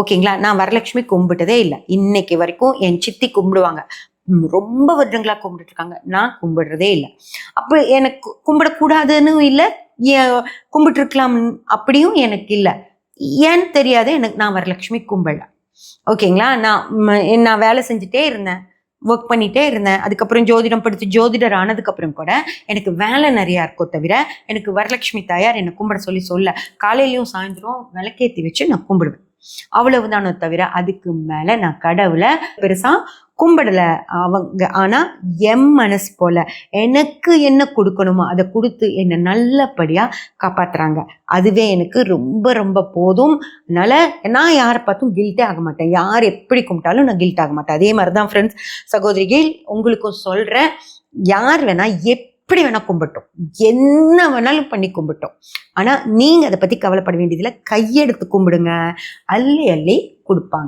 ஓகேங்களா? நான் வரலட்சுமி கும்பிட்டதே இல்லை. இன்னைக்கு வரைக்கும் என் சித்தி கும்பிடுவாங்க. ரொம்ப வருடங்களா கும்பிட்டுட்டு இருக்காங்க நான் கும்பிடுறதே இல்லை. அப்போ எனக்கு கும்பிடக்கூடாதுன்னு இல்லை கும்பிட்டுருக்கலாம் அப்படியும் எனக்கு இல்லை. ஏன்னு தெரியாது எனக்கு நான் வரலட்சுமி கும்பிடல ஓகேங்களா? நான் நான் வேலை செஞ்சுட்டே இருந்தேன். ஒர்க் பண்ணிட்டே இருந்தேன். அதுக்கப்புறம் ஜோதிடம் படித்து ஜோதிடர் ஆனதுக்கப்புறம் கூட எனக்கு வேலை நிறையா இருக்கோ தவிர எனக்கு வரலட்சுமி தாயார் என்னை கும்பிட சொல்லி சொல்ல காலையிலையும் சாயந்தரம் விளக்கேற்றி வச்சு நான் கும்பிடுவேன். அவ்வளவுதானோ தவிர அதுக்கு மேலே நான் கடவுளை பெருசாக கும்பிடலை. அவங்க ஆனால் எம் மனசு போல எனக்கு என்ன கொடுக்கணுமோ அதை கொடுத்து என்னை நல்லபடியாக காப்பாத்துறாங்க. அதுவே எனக்கு ரொம்ப ரொம்ப போதும். அதனால நான் யாரை பார்த்தும் கில்ட்டே ஆக மாட்டேன். யார் எப்படி கும்பிட்டாலும் நான் கில்ட் ஆக மாட்டேன். அதே மாதிரி தான் ஃப்ரெண்ட்ஸ் சகோதரிகள் உங்களுக்கும் சொல்கிறேன் யார் வேணா எப்படி வேணால் கும்பிட்டோம். என்ன வேணாலும் பண்ணி கும்பிட்டோம். ஆனால் நீங்கள் அதை பற்றி கவலைப்பட வேண்டியதில்லை. கையெடுத்து கும்பிடுங்க. அள்ளி அள்ளி கொடுப்பாங்க.